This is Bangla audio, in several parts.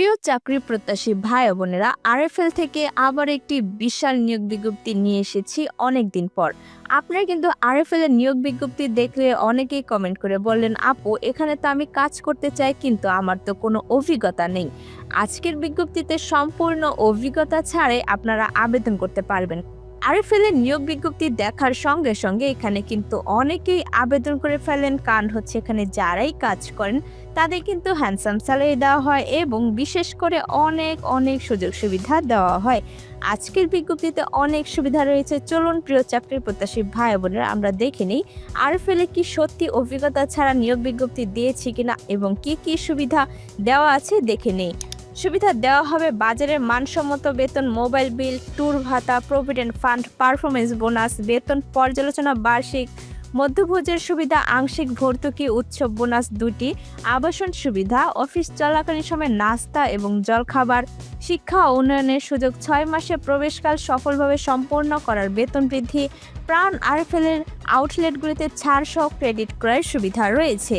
প্রিয় চাকরি প্রত্যাশী ভাই বোনেরা, আরএফএল থেকে আবার একটি বিশাল নিয়োগ বিজ্ঞপ্তি নিয়ে এসেছি অনেক দিন পর। আপনারা কিন্তু আরএফএল এর নিয়োগ বিজ্ঞপ্তি দেখলে অনেকেই কমেন্ট করে বললেন, আপু, এখানে তো আমি কাজ করতে চাই, কিন্তু আমার তো কোনো অভিজ্ঞতা নেই। আজকের বিজ্ঞপ্তিতে সম্পূর্ণ অভিজ্ঞতা ছাড়াই আপনারা আবেদন করতে পারবেন। আরএফএল এর নিয়োগ বিজ্ঞপ্তি দেখার সঙ্গে সঙ্গে এখানে কিন্তু অনেকেই আবেদন করে ফেলেন। কারণ হচ্ছে এখানে যারাই কাজ করেন, তাদের কিন্তু হ্যান্ডসাম স্যালারি দেওয়া হয় এবং বিশেষ করে অনেক অনেক সুযোগ সুবিধা দেওয়া হয়। আজকের বিজ্ঞপ্তিতে অনেক সুবিধা রয়েছে। চলুন প্রিয় চাকরির প্রত্যাশী ভাই বোনেরা, আমরা দেখে নিই আরএফএল কি সত্যি অভিজ্ঞতা ছাড়া নিয়োগ বিজ্ঞপ্তি দিয়েছি কিনা এবং কি কি সুবিধা দেওয়া আছে দেখে নেই। সুবিধা দেওয়া হবে বাজারের মানসম্মত বেতন, মোবাইল বিল, ট্যুর ভাতা, প্রভিডেন্ট ফান্ড, পারফরমেন্স বোনাস, বেতন পর্যালোচনা বার্ষিক, মধ্যভোজের সুবিধা, আংশিক ভর্তুকি, উৎসব বোনাস দুটি, আবাসন সুবিধা, অফিস চলাকালীন সময় নাস্তা এবং জলখাবার, শিক্ষা ও উন্নয়নের সুযোগ, ছয় মাসে প্রবেশকাল সফলভাবে সম্পন্ন করার বেতন বৃদ্ধি, প্রাণ আরফেলের আউটলেটগুলিতে ছাড় সহ ক্রেডিট ক্রয়ের সুবিধা রয়েছে।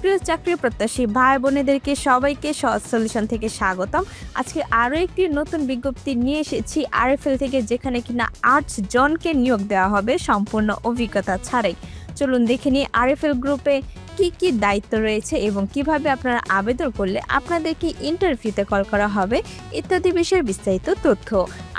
প্রিয় চাকরি প্রত্যাশী ভাই বোনেদেরকে সবাইকে সহজ সলিউশন থেকে স্বাগতম। আজকে আরও একটি নতুন বিজ্ঞপ্তি নিয়ে এসেছি আরএফএল থেকে, যেখানে কিনা আট জনকে নিয়োগ দেওয়া হবে সম্পূর্ণ অভিজ্ঞতা ছাড়াই। চলুন দেখে নিই আরএফএল গ্রুপে কি কি দায়িত্ব রয়েছে এবং কীভাবে আপনারা আবেদন করলে আপনাদেরকে ইন্টারভিউতে কল করা হবে, ইত্যাদি বিষয়ে বিস্তারিত তথ্য।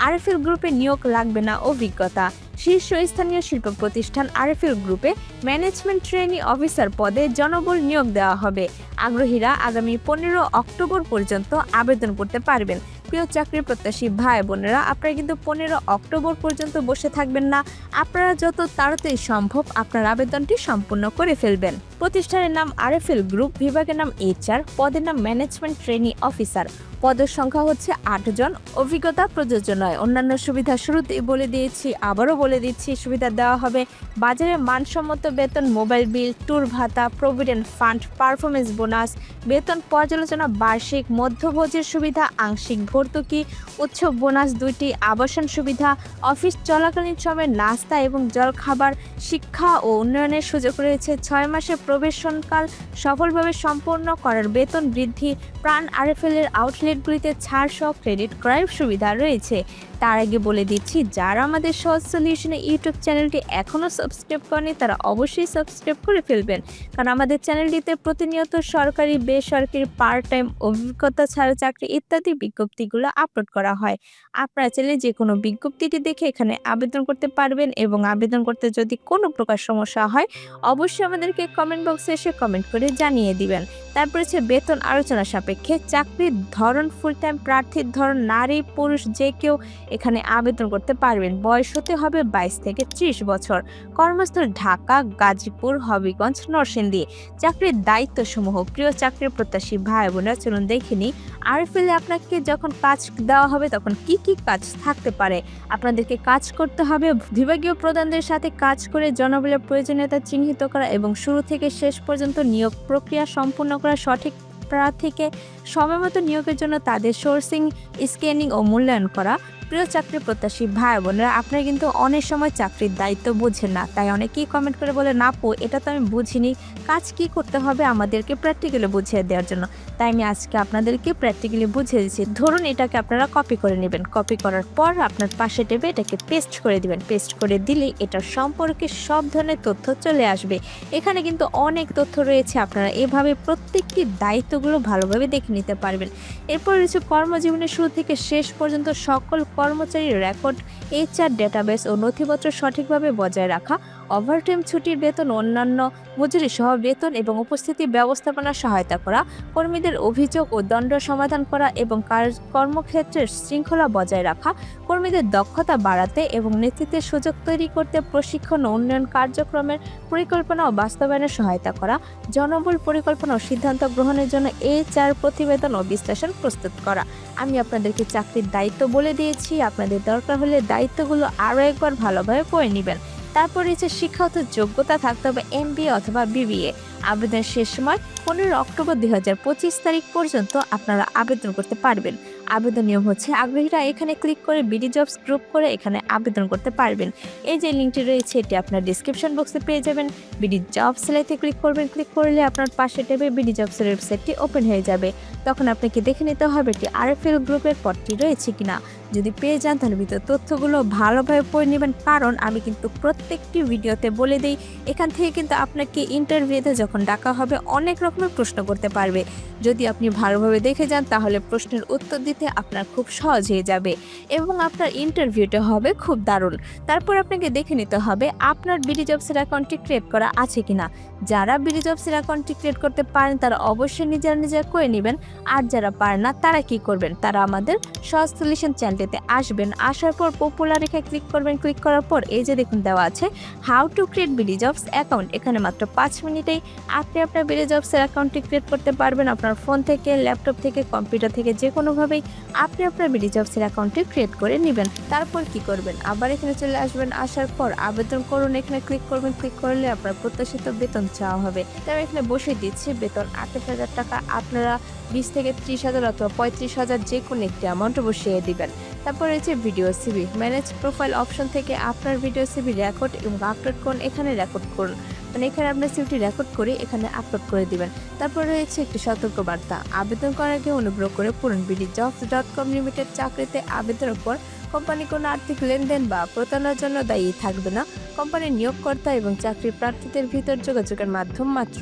আরএফএল গ্রুপে নিয়োগ লাগবে না অভিজ্ঞতা। শীর্ষস্থানীয় শিল্প প্রতিষ্ঠান আরএফএল গ্রুপে ম্যানেজমেন্ট ট্রেনি অফিসার পদে জনবল নিয়োগ দেওয়া হবে। আগ্রহীরা আগামী পনেরো অক্টোবর পর্যন্ত আবেদন করতে পারবেন। প্রিয় চাকরি প্রত্যাশী ভাই বোনেরা, আপনারা কিন্তু পনেরো অক্টোবর পর্যন্ত বসে থাকবেন না। আপনারা যত তাড়াতাড়ি সম্ভব আপনার আবেদনটি সম্পূর্ণ করে ফেলবেন। প্রতিষ্ঠানের নাম আরএফএল গ্রুপ, বিভাগের নাম এইচআর, পদের নাম ম্যানেজমেন্ট ট্রেনি অফিসার। পদের সংখ্যা হচ্ছে আটজন অভিজ্ঞতা প্রযোজ্য নয়। অন্যান্য সুবিধা শুরুতেই বলে দিয়েছি, আবারও বলে দিচ্ছি, সুবিধা দেওয়া হবে। বাজারে মানসম্মত বেতন, মোবাইল বিল, ট্যুর ভাতা, প্রভিডেন্ট ফান্ড পারফরমেন্স বোনাস, বেতন পর্যালোচনা, বার্ষিক মধ্যভোজের সুবিধা, আংশিক ভর্তুকি উৎসব বোনাস দুইটি, আবাসন সুবিধা, অফিস চলাকালীন সময়ে নাস্তা এবং জলখাবার, শিক্ষা ও উন্নয়নের সুযোগ রয়েছে। ছয় মাসের প্রবেশনকাল সফলভাবে সম্পন্ন করার বেতন বৃদ্ধি, প্রাণ আরএফএল এর আউটলেটগুলিতে ছাড় সহ ক্রেডিট ক্রয়ের সুবিধা রয়েছে। তার আগে বলে দিচ্ছি, যারা আমাদের সহজ সলিউশনে ইউটিউব চ্যানেলটি এখনও সাবস্ক্রাইব করেনি, তারা অবশ্যই সাবস্ক্রাইব করে ফেলবেন। কারণ আমাদের চ্যানেলটিতে প্রতিনিয়ত সরকারি, বেসরকারি পার্ট টাইম অভিজ্ঞতা, ছাড়া চাকরি ইত্যাদি বিজ্ঞপ্তিগুলো আপলোড করা হয়। আপনারা চাইলে যে কোনো বিজ্ঞপ্তিটি দেখে এখানে আবেদন করতে পারবেন এবং আবেদন করতে যদি কোনো প্রকার সমস্যা হয়, অবশ্যই আমাদেরকে কমেন্ট বক্সে এসে কমেন্ট করে জানিয়ে দিবেন। তারপরে হচ্ছে বেতন আলোচনা সাপেক্ষে চাকরির ধরন ফুল টাইম প্রার্থীর ধরন, নারী, পুরুষ যে কেউ এখানে আবেদন করতে পারবেন। বয়স হতে হবে বাইশ থেকে ত্রিশ বছর। কর্মস্থল ঢাকা, গাজীপুর, হবিগঞ্জ, নরসিংদী। চাকরির দায়িত্বসমূহ, প্রিয় চাকরির প্রত্যাশী ভাই বোনেরা, চলুন দেখিনি আরএফএলে আপনাকে যখন কাজ দেওয়া হবে তখন কি কি কাজ থাকতে পারে? আপনাদেরকে কাজ করতে হবে, বিভাগীয় প্রধানদের সাথে কাজ করে জনবলের প্রয়োজনীয়তা চিহ্নিত করা এবং শুরু থেকে শেষ পর্যন্ত নিয়োগ প্রক্রিয়া সম্পূর্ণ করা। সঠিক প্রার্থীকে সময়মতো নিয়োগের জন্য তাদের সোর্সিং স্ক্যানিং ও মূল্যায়ন করা প্রিয় চাকরি প্রত্যাশী ভাই বোনেরা, আপনারা কিন্তু অনেক সময় চাকরির দায়িত্ব বুঝেন না, তাই অনেকেই কমেন্ট করে বলে না পো এটা তো আমি বুঝিনি। কাজ কি করতে হবে আমাদেরকে প্র্যাকটিক্যালি বুঝিয়ে দেওয়ার জন্য? তাই আমি আজকে আপনাদেরকে প্র্যাকটিক্যালি বুঝিয়ে দিচ্ছি। ধরুন এটাকে আপনারা কপি করে নেবেন। কপি করার পর আপনার পাশে টেবে এটাকে পেস্ট করে দিবেন। পেস্ট করে দিলে এটার সম্পর্কে সব ধরনের তথ্য চলে আসবে। এখানে কিন্তু অনেক তথ্য রয়েছে, আপনারা এভাবে প্রত্যেকটি দায়িত্বগুলো ভালোভাবে দেখে নিতে পারবেন। এরপর রয়েছে কর্মজীবনের শুরু থেকে শেষ পর্যন্ত সকল কর্মচারীর রেকর্ড এইচআর ডেটাবেস ও নথিপত্র সঠিকভাবে বজায় রাখা ওভারটাইম ছুটির বেতন, অন্যান্য মজুরি সহ বেতন এবং উপস্থিতি ব্যবস্থাপনা সহায়তা করা, কর্মীদের অভিযোগ ও দণ্ড সমাধান করা এবং কার- কর্মক্ষেত্রের শৃঙ্খলা বজায় রাখা, কর্মীদের দক্ষতা বাড়াতে এবং নেতৃত্বের সুযোগ তৈরি করতে প্রশিক্ষণ ও উন্নয়ন কার্যক্রমের পরিকল্পনা ও বাস্তবায়নে সহায়তা করা জনবল পরিকল্পনা ও সিদ্ধান্ত গ্রহণের জন্য এইচআর প্রতিবেদন ও বিশ্লেষণ প্রস্তুত করা। আমি আপনাদেরকে চাকরির দায়িত্ব বলে দিয়েছি, আপনাদের দরকার হলে দায়িত্বগুলো আরও একবার ভালোভাবে পড়ে নেবেন। তারপর রয়েছে শিক্ষাগত যোগ্যতা থাকতে হবে এম অথবা বিবিএ আবেদনের শেষ সময় পনেরো অক্টোবর দুই হাজার পঁচিশ তারিখ পর্যন্ত আপনারা আবেদন করতে পারবেন। আবেদন নিয়ম হচ্ছে। আগ্রহীরা এখানে ক্লিক করে বিডি জবস গ্রুপ করে এখানে আবেদন করতে পারবেন। এই যে লিঙ্কটি রয়েছে, এটি আপনার ডিসক্রিপশন বক্সে পেয়ে যাবেন। বিডি জব সেলাইতে ক্লিক করবেন। ক্লিক করলে আপনার পাশে টেবে বিডি জবসের ওয়েবসাইটটি ওপেন হয়ে যাবে। তখন আপনাকে দেখে নিতে হবে এটি আরএফএল গ্রুপের পদটি রয়েছে কিনা। যদি পেয়ে যান, তাহলে ভিতরে তথ্যগুলো ভালোভাবে পড়ে নেবেন। কারণ আমি কিন্তু প্রত্যেকটি ভিডিওতে বলে দিই, এখান থেকে কিন্তু আপনাকে ইন্টারভিউতে যখন ডাকা হবে, অনেক রকমের প্রশ্ন করতে পারবে। যদি আপনি ভালোভাবে দেখে যান, তাহলে প্রশ্নের উত্তর দিতে আপনার খুব সহজ হয়ে যাবে এবং আপনার ইন্টারভিউটা হবে খুব দারুণ। তারপর আপনাকে দেখে নিতে হবে আপনার বিডি জবসের অ্যাকাউন্টটি ক্রিয়েট করা আছে কিনা। যারা বিডি জবসের অ্যাকাউন্টটি ক্রিয়েট করতে পারেন, তারা অবশ্যই নিজেরা নিজেরা করে নেবেন। আর যারা পারেন না, তারা কি করবেন? তারা আমাদের সহজ সলিউশন চ্যানেলটিতে আসবেন। আসার পর পপুলার রেখে ক্লিক করবেন। ক্লিক করার পর এই যে দেখুন দেওয়া আছে how to create BD jobs account এখানে মাত্র পাঁচ মিনিটেই আপনি আপনার বিডি জবসের অ্যাকাউন্টটি ক্রিয়েট করতে পারবেন। আপনার ফোন থেকে ল্যাপটপ থেকে কম্পিউটার থেকে যে কোনোভাবেই আপনি আপনার বিডি জবসের অ্যাকাউন্টটি ক্রিয়েট করে নেবেন। তারপর কি করবেন? আবার এখানে চলে আসবেন, আসার পর আবেদন করুন। এখানে ক্লিক করবেন, ক্লিক করলে আপনার প্রত্যাশিত বেতন চাওয়া হবে। তাই এখানে বসে দিচ্ছি, বেতন আঠাশ হাজার টাকা। আপনারা বিশ থেকে ত্রিশ হাজার অথবা পঁয়ত্রিশ হাজার যে কোনো একটি অ্যামাউন্ট বসিয়ে দিবেন। তারপর রয়েছে video CV manage profile option থেকে আপনার ভিডিও সিবি রেকর্ড এবং আপলোড করুন। এখানে রেকর্ড করুন। মানে এখানে আপনার সিভিটি রেকর্ড করে এখানে আপলোড করে দিবেন। তারপর রয়েছে একটি সতর্ক বার্তা আবেদন করার আগে অনুগ্রহ করে পূরণ BD jobs dot com limited চাকরিতে আবেদনের পর কোম্পানি কোনো আর্থিক লেনদেন বা প্রতারণার জন্য দায়ী থাকবে না। কোম্পানির নিয়োগকর্তা এবং চাকরি প্রার্থীদের ভিতর যোগাযোগের মাধ্যম মাত্র।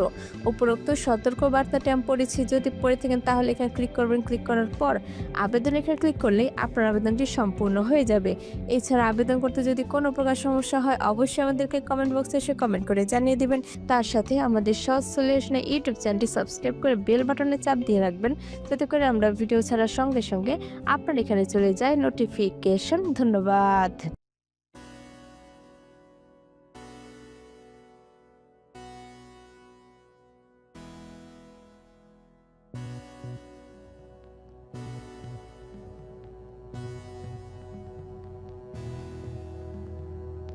উপরোক্ত সতর্ক বার্তাটি আমি পড়েছি। যদি পড়ে থাকেন তাহলে এখানে ক্লিক করবেন। ক্লিক করার পর আবেদন এখানে ক্লিক করলেই আপনার আবেদনটি সম্পূর্ণ হয়ে যাবে। এছাড়া আবেদন করতে যদি কোনো প্রকার সমস্যা হয়, অবশ্যই আমাদেরকে কমেন্ট বক্সে এসে কমেন্ট করে জানিয়ে দেবেন। তার সাথে আমাদের সহজ সলিউশনে ইউটিউব চ্যানেলটি সাবস্ক্রাইব করে বেল বাটনে চাপ দিয়ে রাখবেন। যাতে করে আমরা ভিডিও ছাড়ার সঙ্গে সঙ্গে আপনার এখানে চলে যায় নোটিফিকেশন ধন্যবাদ।